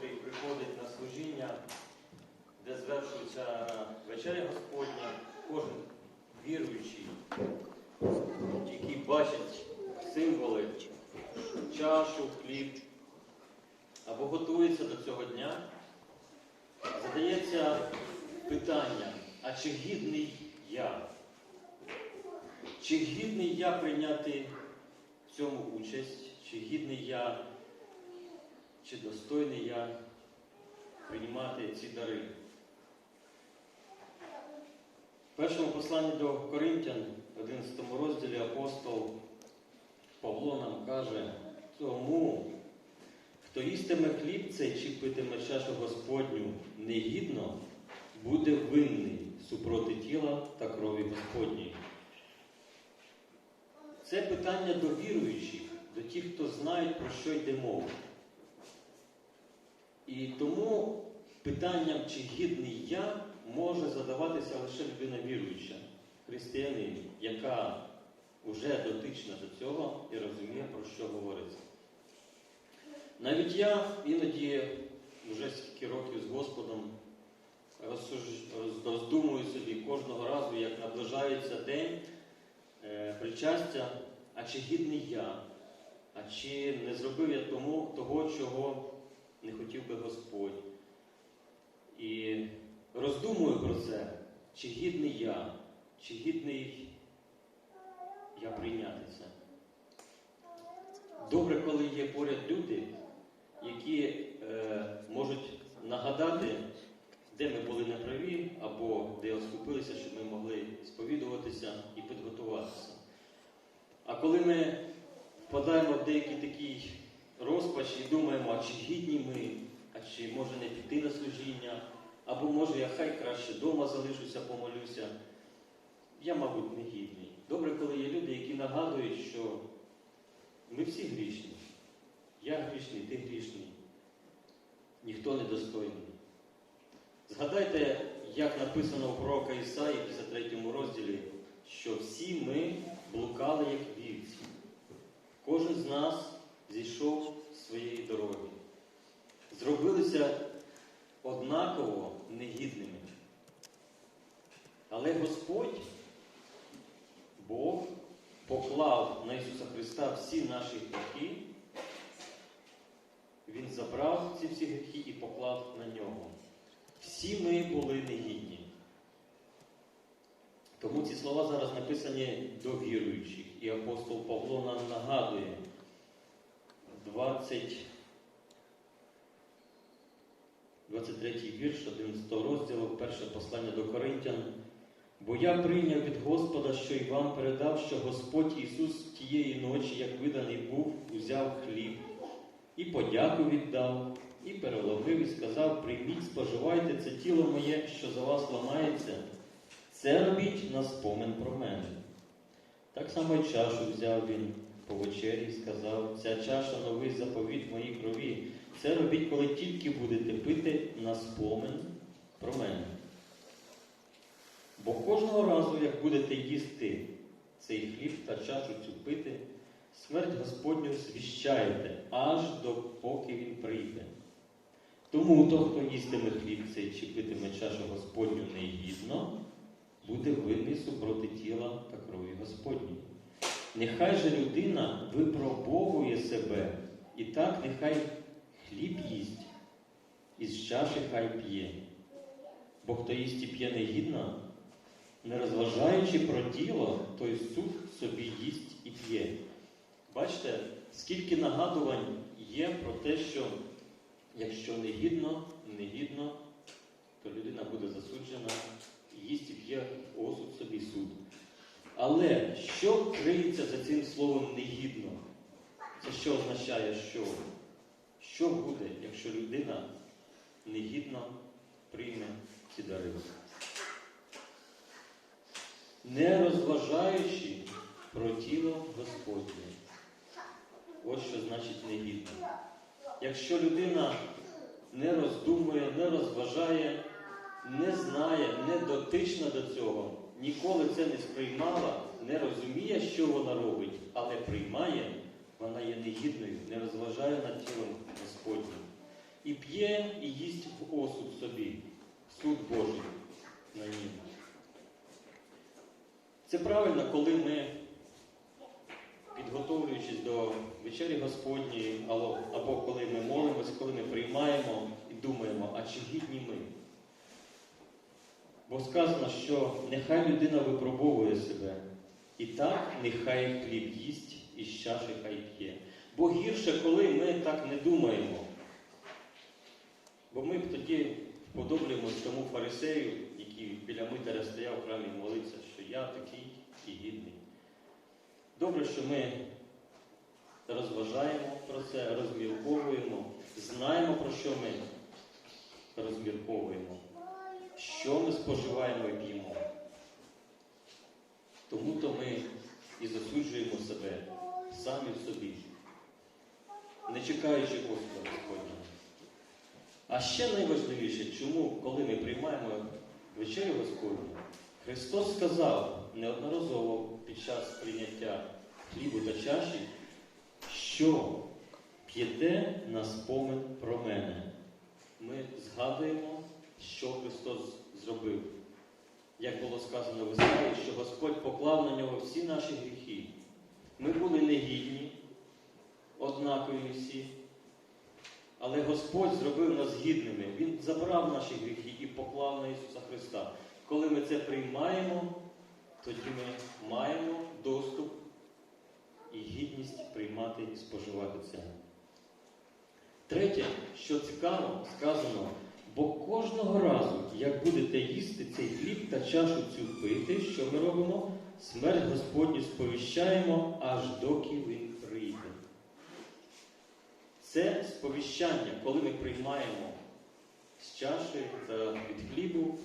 котрий приходить на служіння, де звершується вечеря Господня, кожен віруючий, який бачить символи, чашу, хліб, або готується до цього дня, задається питання, а чи гідний я? Чи гідний я прийняти в цьому участь? Чи гідний я, чи достойний я приймати ці дари? В першому посланні до Коринтян, 11 розділі апостол Павло нам каже, тому, хто їстиме хліб цей чи питиме чашу Господню негідно, буде винний супроти тіла та крові Господньої. Це питання до віруючих, до тих, хто знають, про що йде мова. І тому питанням, чи гідний я, може задаватися лише людина віруюча, християнин, яка вже дотична до цього і розуміє, про що говориться. Навіть я іноді вже скільки років з Господом роздумую собі кожного разу, як наближається день е, причастя, а чи гідний я, а чи не зробив я тому, того, чого не хотів би Господь. І це, чи гідний я, чи гідний я прийняти це. Добре, коли є поряд люди, які е, можуть нагадати, де ми були неправі, або де оскупилися, щоб ми могли сповідуватися і підготуватися. А коли ми впадаємо в деякий такий розпач і думаємо, а чи гідні ми, а чи може не піти на служіння, або може я хай краще вдома залишуся, помолюся. Я, мабуть, не гідний. Добре, коли є люди, які нагадують, що ми всі грішні. Я грішний, ти грішний. Ніхто не достойний. Згадайте, як написано у пророка Ісаї в 53 розділі, що всі ми блукали як вівці. Кожен з нас зійшов своєї дороги. Зробилися однаково Але Господь, Бог, поклав на Ісуса Христа всі наші гріхи, Він забрав ці всі гріхи і поклав на нього. Всі ми були негідні. Тому ці слова зараз написані до віруючих. І апостол Павло нам нагадує 20, 23 вірш 11 розділу, перше послання до Коринтян. Бо я прийняв від Господа, що й вам передав, що Господь Ісус тієї ночі, як виданий був, узяв хліб, і подяку віддав, і переломив, і сказав: Прийміть, споживайте це тіло моє, що за вас ламається. Це робіть на спомин про мене. Так само й чашу взяв він по вечері і сказав: ця чаша новий заповіт моїй крові. Це робіть, коли тільки будете пити на спомин про мене. Бо кожного разу, як будете їсти цей хліб та чашу цю пити, смерть Господню звіщаєте, аж допоки він прийде. Тому то, хто їстиме хліб цей чи питиме чашу Господню негідно, буде винний супроти тіла та крові Господньої. Нехай же людина випробовує себе, і так нехай хліб їсть, із чаші хай п'є. Бо хто їсть і п'є негідно, не розважаючи про діло, той суд собі їсть і п'є. Бачите, скільки нагадувань є про те, що якщо негідно, негідно, то людина буде засуджена, їсть і п'є осуд собі суд. Але що криється за цим словом негідно? Це що означає, що? Що буде, якщо людина негідно прийме ці дари? Не розважаючи про тіло Господнє. Ось що значить негідно. Якщо людина не роздумує, не розважає, не знає, не дотична до цього, ніколи це не сприймала, не розуміє, що вона робить, але приймає, вона є негідною, не розважає над тілом Господнім. І п'є, і їсть в осуд собі, суд Божий на нім. Це правильно, коли ми, підготовлюючись до вечері Господньої, або, коли ми молимося, коли ми приймаємо і думаємо, а чи гідні ми? Бо сказано, що нехай людина випробовує себе, і так нехай хліб їсть, і з чаші хай п'є. Бо гірше, коли ми так не думаємо. Бо ми б тоді вподоблюємось тому фарисею, який біля митаря стояв в храмі і я такий і гідний. Добре, що ми розважаємо про це, розмірковуємо, знаємо, про що ми розмірковуємо, що ми споживаємо і п'ємо. Тому то ми і засуджуємо себе самі в собі, не чекаючи Господа Господнього. А ще найважливіше, чому, коли ми приймаємо вечерю Господню, Христос сказав неодноразово під час прийняття хлібу та чаші, що п'єте на спомин про мене. Ми згадуємо, що Христос зробив. Як було сказано в Ісаї, що Господь поклав на нього всі наші гріхи. Ми були негідні, однакові всі. Але Господь зробив нас гідними. Він забрав наші гріхи і поклав на Ісуса Христа. Коли ми це приймаємо, тоді ми маємо доступ і гідність приймати і споживати це. Третє, що цікаво, сказано, бо кожного разу, як будете їсти цей хліб та чашу цю пити, що ми робимо, смерть Господню сповіщаємо, аж доки він прийде. Це сповіщання, коли ми приймаємо з чаші та від хлібу,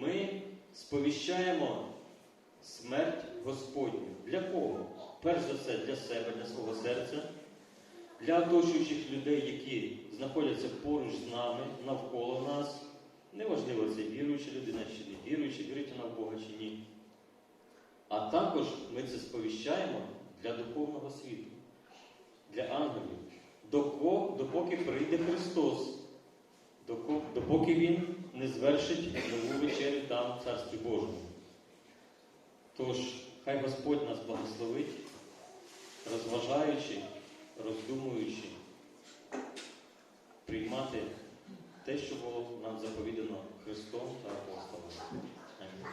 ми сповіщаємо смерть Господню. Для кого? Перш за все, для себе, для свого серця, для оточуючих людей, які знаходяться поруч з нами, навколо нас. Неважливо, це віруюча людина чи не віруюча, вірить вона в Бога чи ні. А також ми це сповіщаємо для духовного світу, для ангелів, допоки прийде Христос, допоки Він не звершить нову вечерю там в Царстві Божому. Тож, хай Господь нас благословить, розважаючи, роздумуючи, приймати те, що було нам заповідано Христом та апостолом. Амінь.